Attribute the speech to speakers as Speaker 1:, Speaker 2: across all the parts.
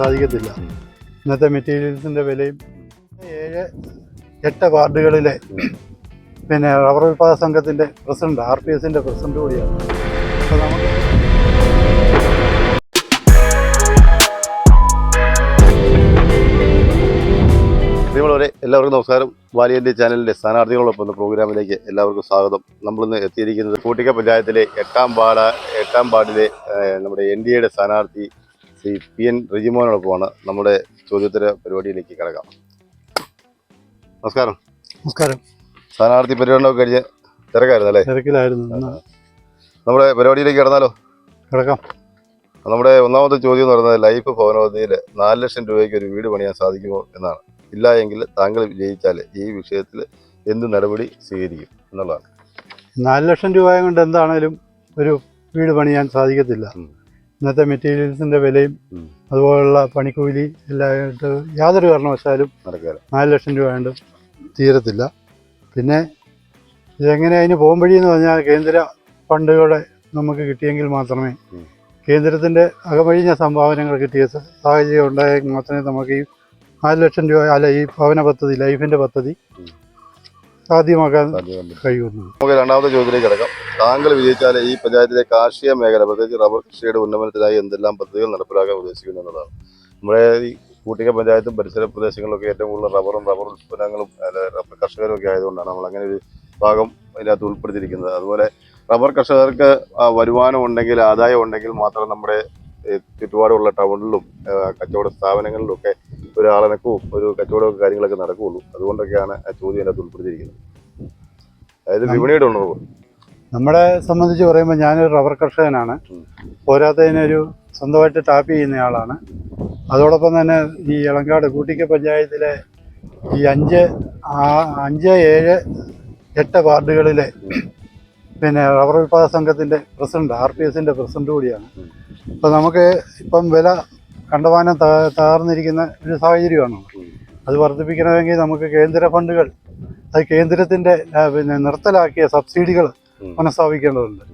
Speaker 1: സാധിക്കത്തില്ല. ഇന്നത്തെ മെറ്റീരിയൽസിന്റെ വിലയും ഏഴ് എട്ട് വാർഡുകളിലെ പിന്നെ റബ്ബർ ഉൽപ്പാദക സംഘത്തിന്റെ പ്രസിഡന്റ് ആർ പി എസിന്റെ പ്രസിഡന്റ് കൂടിയാണ്. അപ്പോൾ നമുക്ക്
Speaker 2: എല്ലാവർക്കും നമസ്കാരം. വാലിയന്റെ ചാനലിന്റെ സ്ഥാനാർത്ഥികളോടൊപ്പം എന്ന പ്രോഗ്രാമിലേക്ക് എല്ലാവർക്കും സ്വാഗതം. നമ്മളിന്ന് എത്തിയിരിക്കുന്നത് കൂട്ടിക്ക പഞ്ചായത്തിലെ എട്ടാം പാട എട്ടാം പാടിലെ നമ്മുടെ എൻ ഡി എയുടെ സ്ഥാനാർത്ഥി ശ്രീ പി എൻ റിജിമോനോടൊപ്പമാണ് നമ്മുടെ ചോദ്യോത്തര പരിപാടിയിലേക്ക് കിടക്കാം. നമസ്കാരം.
Speaker 1: നമസ്കാരം.
Speaker 2: സ്ഥാനാർത്ഥി പരിപാടിയൊക്കെ കഴിഞ്ഞ് തിരക്കായിരുന്നു അല്ലേ?
Speaker 1: തിരക്കിലായിരുന്നു.
Speaker 2: നമ്മുടെ പരിപാടിയിലേക്ക് കിടന്നാലോ?
Speaker 1: കിടക്കാം.
Speaker 2: നമ്മുടെ ഒന്നാമത്തെ ചോദ്യം എന്ന് പറയുന്നത് ലൈഫ് ഭവനപദ്ധതിയിൽ നാല് ലക്ഷം രൂപയ്ക്ക് ഒരു വീട് പണിയാൻ സാധിക്കുമോ എന്നാണ്. ഇല്ല എങ്കിൽ താങ്കൾ വിജയിച്ചാൽ ഈ വിഷയത്തിൽ എന്ത് നടപടി സ്വീകരിക്കും എന്നുള്ളതാണ്.
Speaker 1: നാല് ലക്ഷം രൂപ കൊണ്ട് എന്താണേലും ഒരു വീട് പണിയാൻ സാധിക്കത്തില്ല. ഇന്നത്തെ മെറ്റീരിയൽസിന്റെ വിലയും അതുപോലുള്ള പണിക്കൂലി എല്ലായിട്ട് യാതൊരു കാരണവശാലും നാല് ലക്ഷം രൂപ കൊണ്ട് തീരത്തില്ല. പിന്നെ ഇതെങ്ങനെ അതിന് വഴി എന്ന് പറഞ്ഞാൽ കേന്ദ്ര ഫണ്ടുകളെ നമുക്ക് കിട്ടിയെങ്കിൽ മാത്രമേ
Speaker 2: കേന്ദ്രത്തിന്റെ
Speaker 1: കേന്ദ്രത്തിന്റെ അകമഴിഞ്ഞ സംഭാവനകൾ കിട്ടിയ സാഹചര്യം ഉണ്ടായെങ്കിൽ മാത്രമേ നമുക്ക് ഈ നാല് ലക്ഷം രൂപ അല്ല ഈ ഭവന പദ്ധതി ലൈഫിന്റെ പദ്ധതി. സാധ്യമാക്കാൻ കഴിയുന്നു
Speaker 2: നമുക്ക് രണ്ടാമത്തെ ചോദ്യത്തിലേക്ക് കിടക്കാം. താങ്കൾ വിജയിച്ചാൽ ഈ പഞ്ചായത്തിലെ കാർഷിക മേഖല പ്രത്യേകിച്ച് റബ്ബർ കൃഷിയുടെ ഉന്നമനത്തിനായി എന്തെല്ലാം പദ്ധതികൾ നടപ്പിലാക്കാൻ ഉദ്ദേശിക്കുന്നു എന്നുള്ളതാണ്. നമ്മുടെ ഈ കൂട്ടിക പഞ്ചായത്തും പരിസര പ്രദേശങ്ങളിലൊക്കെ ഏറ്റവും കൂടുതൽ റബ്ബറും റബ്ബർ ഉൽപ്പന്നങ്ങളും റബ്ബർ കർഷകരും ഒക്കെ ആയതുകൊണ്ടാണ് നമ്മൾ അങ്ങനെ ഒരു ഭാഗം അതിനകത്ത് ഉൾപ്പെടുത്തിയിരിക്കുന്നത്. അതുപോലെ റബ്ബർ കർഷകർക്ക് വരുമാനം ഉണ്ടെങ്കിൽ ആദായം ഉണ്ടെങ്കിൽ മാത്രം നമ്മുടെ ചുറ്റുപാടുള്ള ടൗണിലും കച്ചവട സ്ഥാപനങ്ങളിലും ഒക്കെ ഒരു ആളനക്കവും ഒരു കച്ചവടവും കാര്യങ്ങളൊക്കെ നടക്കുകയുള്ളൂ. അതുകൊണ്ടൊക്കെയാണ് ആ ചോദ്യം അതിനകത്ത് ഉൾപ്പെടുത്തിയിരിക്കുന്നത്. അതായത് വിപണിയുടെ ഉണർവ്.
Speaker 1: നമ്മളെ സംബന്ധിച്ച് പറയുമ്പോൾ ഞാനൊരു റബ്ബർ കർഷകനാണ്. പോരാത്തതിനൊരു സ്വന്തമായിട്ട് ടാപ്പ് ചെയ്യുന്ന ആളാണ് അതോടൊപ്പം തന്നെ ഈ ഇളങ്കാട് കൂട്ടിക്ക പഞ്ചായത്തിലെ ഈ അഞ്ച് അഞ്ച് ഏഴ് എട്ട് വാർഡുകളിലെ പിന്നെ റബ്ബർ ഉൽപ്പാദക സംഘത്തിന്റെ പ്രസിഡന്റ് ആർ പി എസിന്റെ പ്രസിഡന്റ് കൂടിയാണ്. അപ്പോൾ നമുക്ക് ഇപ്പം വില കണ്ടമാനം തകർന്നിരിക്കുന്ന ഒരു സാഹചര്യമാണ് അത് വർദ്ധിപ്പിക്കണമെങ്കിൽ നമുക്ക് കേന്ദ്ര ഫണ്ടുകൾ അത് കേന്ദ്രത്തിന്റെ പിന്നെ നിർത്തലാക്കിയ സബ്സിഡികൾ. പുനഃസ്ഥാപിക്കേണ്ടതുണ്ട്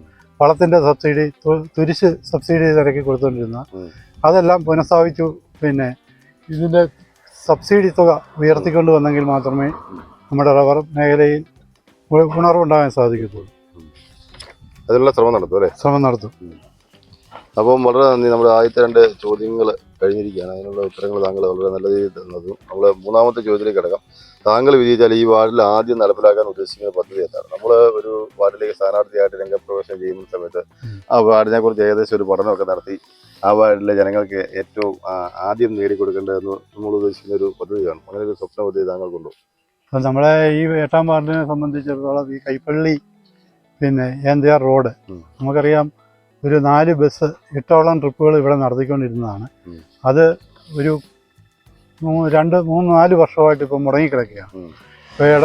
Speaker 1: വളത്തിന്റെ സബ്സിഡി തുരിശ് സബ്സിഡി നിരക്കി കൊടുത്തുകൊണ്ടിരുന്ന അതെല്ലാം പുനഃസ്ഥാപിച്ചു. പിന്നെ ഇതിന്റെ സബ്സിഡി തുക ഉയർത്തിക്കൊണ്ട് വന്നെങ്കിൽ മാത്രമേ നമ്മുടെ റബ്ബർ മേഖലയിൽ ഉണർവുണ്ടാകാൻ സാധിക്കത്തുള്ളൂ.
Speaker 2: അതിനുള്ള ശ്രമം നടത്തും അല്ലേ?
Speaker 1: ശ്രമം നടത്തും.
Speaker 2: അപ്പം വളരെ നന്ദി. നമ്മുടെ ആദ്യത്തെ രണ്ട് ചോദ്യങ്ങൾ കഴിഞ്ഞിരിക്കുകയാണ്. അതിനുള്ള ഉത്തരങ്ങൾ താങ്കൾ വളരെ നല്ല രീതിയിൽ തന്നതും നമ്മൾ മൂന്നാമത്തെ ചോദ്യത്തിലേക്ക് കിടക്കാം. താങ്കൾ വിജയിച്ചാൽ ഈ വാർഡിൽ ആദ്യം നടപ്പിലാക്കാൻ ഉദ്ദേശിക്കുന്ന പദ്ധതി എന്താണ്? നമ്മൾ ഒരു വാർഡിലേക്ക് സ്ഥാനാർത്ഥിയായിട്ട് രംഗപ്രവേശനം ചെയ്യുന്ന സമയത്ത് ആ വാർഡിനെ കുറിച്ച് ഏകദേശം ഒരു പഠനമൊക്കെ നടത്തി ആ വാർഡിലെ ജനങ്ങൾക്ക് ഏറ്റവും ആദ്യം നേടിക്കൊടുക്കേണ്ടതെന്ന് നമ്മൾ ഉദ്ദേശിക്കുന്ന ഒരു പദ്ധതിയാണ്. അങ്ങനെ ഒരു സ്വപ്ന പദ്ധതി താങ്കൾക്കുണ്ടോ?
Speaker 1: അപ്പം നമ്മളെ ഈ എട്ടാം വാർഡിനെ സംബന്ധിച്ചിടത്തോളം ഈ കൈപ്പള്ളി പിന്നെ ഏന്തിയാർ റോഡ് നമുക്കറിയാം ഒരു നാല് ബസ് എട്ടോളം ട്രിപ്പുകൾ ഇവിടെ നടത്തിക്കൊണ്ടിരുന്നതാണ്. അത് ഒരു രണ്ട് മൂന്ന് നാല് വർഷമായിട്ട് ഇപ്പം മുടങ്ങിക്കിടക്കുകയാണ്. ഇപ്പോൾ ഇട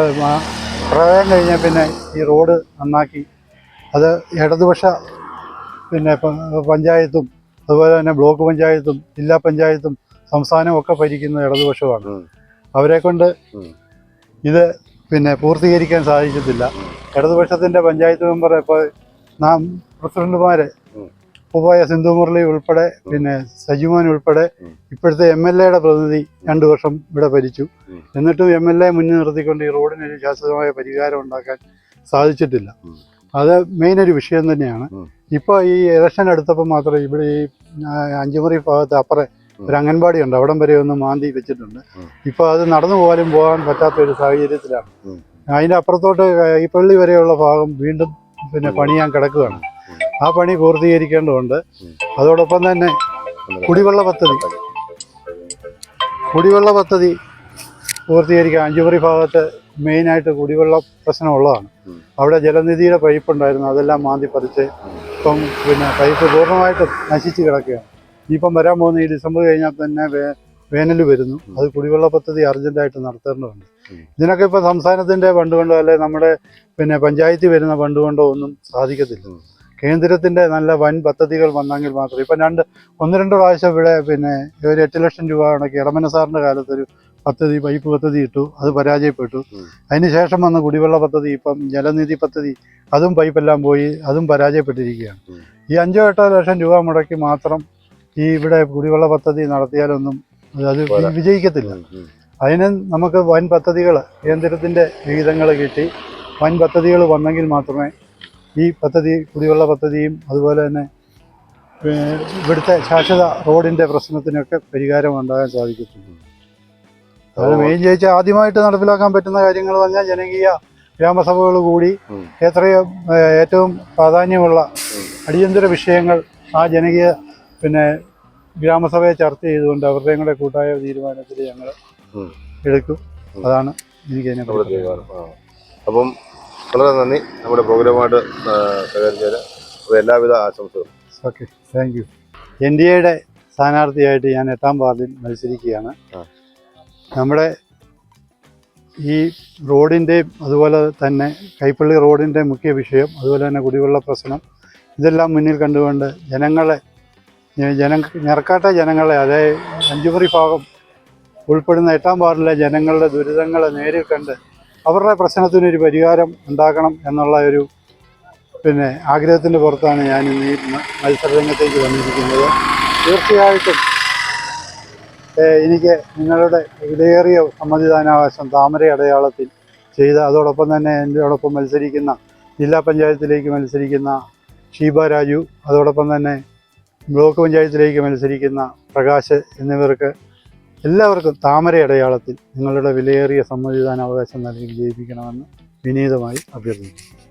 Speaker 1: പ്രളയം കഴിഞ്ഞാൽ പിന്നെ ഈ റോഡ് നന്നാക്കി. അത് ഇടതുപക്ഷ പിന്നെ പഞ്ചായത്തും അതുപോലെ തന്നെ ബ്ലോക്ക് പഞ്ചായത്തും ജില്ലാ പഞ്ചായത്തും സംസ്ഥാനവും ഒക്കെ ഭരിക്കുന്ന ഇടതുപക്ഷമാണ്. അവരെ കൊണ്ട് ഇത് പിന്നെ പൂർത്തീകരിക്കാൻ സാധിച്ചിട്ടില്ല. ഇടതുപക്ഷത്തിന്റെ പഞ്ചായത്ത് മെമ്പർ ഇപ്പോൾ നാം പ്രസിഡന്റുമാര്
Speaker 2: ഉം.
Speaker 1: ഉപായ സിന്ധു മുരളി ഉൾപ്പെടെ പിന്നെ സജിമോൻ ഉൾപ്പെടെ. ഇപ്പോഴത്തെ എം എൽ എയുടെ പ്രതിനിധി രണ്ടു വർഷം ഇവിടെ ഭരിച്ചു എന്നിട്ടും എം എൽ എ മുന്നിൽ നിർത്തിക്കൊണ്ട് ഈ റോഡിന് ഒരു ശാശ്വതമായ പരിഹാരം ഉണ്ടാക്കാൻ സാധിച്ചിട്ടില്ല. അത് മെയിൻ ഒരു വിഷയം തന്നെയാണ്. ഇപ്പോൾ ഈ ഇലക്ഷൻ അടുത്തപ്പോൾ മാത്രമേ ഇവിടെ ഈ അഞ്ചുമുറി ഭാഗത്ത് അപ്പുറം ഒരു അംഗൻവാടി ഉണ്ട് അവിടം വരെ ഒന്ന് മാന്തി വെച്ചിട്ടുണ്ട്. ഇപ്പോൾ അത് നടന്നു പോകാനും പോകാൻ പറ്റാത്ത ഒരു സാഹചര്യത്തിലാണ്. അതിന്റെ അപ്പുറത്തോട്ട് ഈ പള്ളി വരെയുള്ള ഭാഗം വീണ്ടും പിന്നെ പണിയാൻ കിടക്കുകയാണ്. ആ പണി പൂർത്തീകരിക്കേണ്ടതുണ്ട്. അതോടൊപ്പം തന്നെ കുടിവെള്ള പദ്ധതി കുടിവെള്ള പദ്ധതി പൂർത്തീകരിക്കാൻ അഞ്ചുപുറി ഭാഗത്ത് മെയിനായിട്ട് കുടിവെള്ള പ്രശ്നമുള്ളതാണ്. അവിടെ ജലനിധിയുടെ പൈപ്പ് ഉണ്ടായിരുന്നു അതെല്ലാം മാന്തി പതിച്ച് ഇപ്പം പിന്നെ പൈപ്പ് പൂർണമായിട്ടും നശിച്ച് കിടക്കുകയാണ് ഇനിയിപ്പം വരാൻ പോകുന്ന ഈ ഡിസംബർ കഴിഞ്ഞാൽ തന്നെ വേനൽ വരുന്നു അത് കുടിവെള്ള പദ്ധതി അർജന്റായിട്ട് നടത്തേണ്ടതുണ്ട്. ഇതിനൊക്കെ ഇപ്പോൾ സംസ്ഥാനത്തിന്റെ ഫണ്ട് കൊണ്ടോ അല്ലെ നമ്മുടെ പിന്നെ പഞ്ചായത്തിൽ വരുന്ന ഫണ്ട് കൊണ്ടോ ഒന്നും സാധിക്കത്തില്ല. കേന്ദ്രത്തിന്റെ നല്ല വൻ പദ്ധതികൾ വന്നെങ്കിൽ മാത്രം. ഇപ്പം രണ്ട് ഒന്ന് രണ്ട് പ്രാവശ്യം ഇവിടെ പിന്നെ ഒരു എട്ട് ലക്ഷം രൂപ ഉണക്കി ഇടമന സാറിന്റെ കാലത്തൊരു പദ്ധതി പൈപ്പ് പദ്ധതി ഇട്ടു. അത് പരാജയപ്പെട്ടു.
Speaker 2: അതിനുശേഷം
Speaker 1: അതിന് ശേഷം വന്ന കുടിവെള്ള പദ്ധതി ഇപ്പം ജലനിധി പദ്ധതി അതും പൈപ്പെല്ലാം പോയി അതും പരാജയപ്പെട്ടിരിക്കുകയാണ്. ഈ അഞ്ചോ എട്ടോ ലക്ഷം രൂപ മുടക്കി മാത്രം ഈ ഇവിടെ കുടിവെള്ള പദ്ധതി നടത്തിയാലൊന്നും അത്. വിജയിക്കത്തില്ല. അതിന് നമുക്ക് വൻ പദ്ധതികൾ കേന്ദ്രത്തിന്റെ വിഹിതങ്ങൾ കിട്ടി. വൻ പദ്ധതികൾ വന്നെങ്കിൽ മാത്രമേ ഈ പദ്ധതി കുടിവെള്ള പദ്ധതിയും അതുപോലെ തന്നെ ഇവിടുത്തെ ശാശ്വത റോഡിന്റെ പ്രശ്നത്തിനൊക്കെ പരിഹാരം ഉണ്ടാകാൻ സാധിക്കത്തുള്ളൂ. അതായത് മെയിൻ ചോദിച്ചാൽ ആദ്യമായിട്ട് നടപ്പിലാക്കാൻ പറ്റുന്ന കാര്യങ്ങൾ പറഞ്ഞാൽ ജനകീയ ഗ്രാമസഭകൾ കൂടി എത്രയോ ഏറ്റവും പ്രാധാന്യമുള്ള അടിയന്തര വിഷയങ്ങൾ ആ ജനകീയ പിന്നെ ഗ്രാമസഭയെ ചർച്ച ചെയ്തുകൊണ്ട് അവരുടെയും കൂടെ കൂട്ടായ തീരുമാനത്തിൽ ഞങ്ങൾ എടുക്കും. അതാണ് എനിക്കതിനെ
Speaker 2: അപ്പം വളരെ നന്ദി. നമ്മുടെ പ്രോഗ്രാമായിട്ട് സഹകരിച്ചതിന് എല്ലാവിധ ആശംസകളും.
Speaker 1: Okay thank you N D എയുടെ സ്ഥാനാർത്ഥിയായിട്ട് ഞാൻ എട്ടാം വാർഡിൽ മത്സരിക്കുകയാണ്. നമ്മുടെ ഈ റോഡിന്റെയും അതുപോലെ തന്നെ കൈപ്പള്ളി റോഡിന്റെ മുഖ്യ വിഷയം അതുപോലെ തന്നെ കുടിവെള്ള പ്രശ്നം ഇതെല്ലാം മുന്നിൽ കണ്ടുകൊണ്ട് ജനങ്ങളെ ജന ഞെറക്കാട്ട ജനങ്ങളെ അതായത് അഞ്ചുമുറി ഭാഗം ഉൾപ്പെടുന്ന എട്ടാം വാർഡിലെ ജനങ്ങളുടെ ദുരിതങ്ങളെ നേരിൽ കണ്ട് അവരുടെ പ്രശ്നത്തിനൊരു പരിഹാരം ഉണ്ടാക്കണം എന്നുള്ള ഒരു പിന്നെ ആഗ്രഹത്തിന്റെ പുറത്താണ് ഞാൻ ഇന്ന് ഈ മത്സരരംഗത്തേക്ക് വന്നിരിക്കുന്നത്. തീർച്ചയായിട്ടും എനിക്ക് നിങ്ങളുടെ വിലയേറിയ സമ്മതിദാനാവകാശം താമര അടയാളത്തിൽ ചെയ്ത അതോടൊപ്പം തന്നെ എന്റെയോടൊപ്പം മത്സരിക്കുന്ന ജില്ലാ പഞ്ചായത്തിലേക്ക് മത്സരിക്കുന്ന ഷീബ രാജു അതോടൊപ്പം തന്നെ ബ്ലോക്ക് പഞ്ചായത്തിലേക്ക് മത്സരിക്കുന്ന പ്രകാശ് എന്നിവർക്ക് എല്ലാവർക്കും താമര അടയാളത്തിൽ നിങ്ങളുടെ വിലയേറിയ സമ്മതിദാന അവകാശം നൽകി ജയിപ്പിക്കണമെന്ന് വിനീതമായി അഭ്യർത്ഥിക്കുന്നു.